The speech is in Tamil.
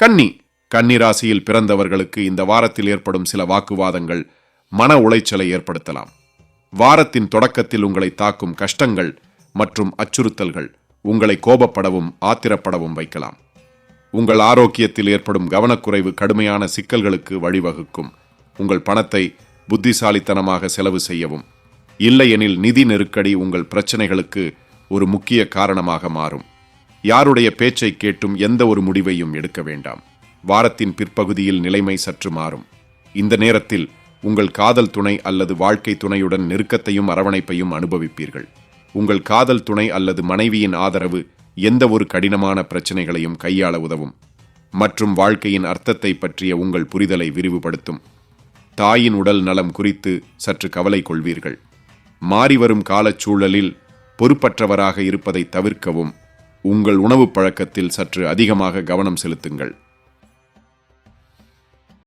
கன்னி. கன்னி ராசியில் பிறந்தவர்களுக்கு இந்த வாரத்தில் ஏற்படும் சில வாக்குவாதங்கள் மன உளைச்சலை ஏற்படுத்தலாம். வாரத்தின் தொடக்கத்தில் உங்களை தாக்கும் கஷ்டங்கள் மற்றும் அச்சுறுத்தல்கள் உங்களை கோபப்படவும் ஆத்திரப்படவும் வைக்கலாம். உங்கள் ஆரோக்கியத்தில் ஏற்படும் கவனக்குறைவு கடுமையான சிக்கல்களுக்கு வழிவகுக்கும். உங்கள் பணத்தை புத்திசாலித்தனமாக செலவு செய்யவும். இல்லையெனில் நிதி நெருக்கடி உங்கள் பிரச்சனைகளுக்கு ஒரு முக்கிய காரணமாக மாறும். யாருடைய பேச்சை கேட்டும் எந்த ஒரு முடிவையும் எடுக்க வேண்டாம். வாரத்தின் பிற்பகுதியில் நிலைமை சற்று மாறும். இந்த நேரத்தில் உங்கள் காதல் துணை அல்லது வாழ்க்கை துணையுடன் நெருக்கத்தையும் அரவணைப்பையும் அனுபவிப்பீர்கள். உங்கள் காதல் துணை அல்லது மனைவியின் ஆதரவு எந்த ஒரு கடினமான பிரச்சனைகளையும் கையாள உதவும். மற்றும் வாழ்க்கையின் அர்த்தத்தை பற்றிய உங்கள் புரிதலை விரிவுபடுத்தும். தாயின் உடல் நலம் குறித்து சற்று கவலை கொள்வீர்கள். மாறிவரும் காலச்சூழலில் பொறுப்பற்றவராக இருப்பதை தவிர்க்கவும் உங்கள் உணவு பழக்கத்தில் சற்று அதிகமாக கவனம் செலுத்துங்கள்.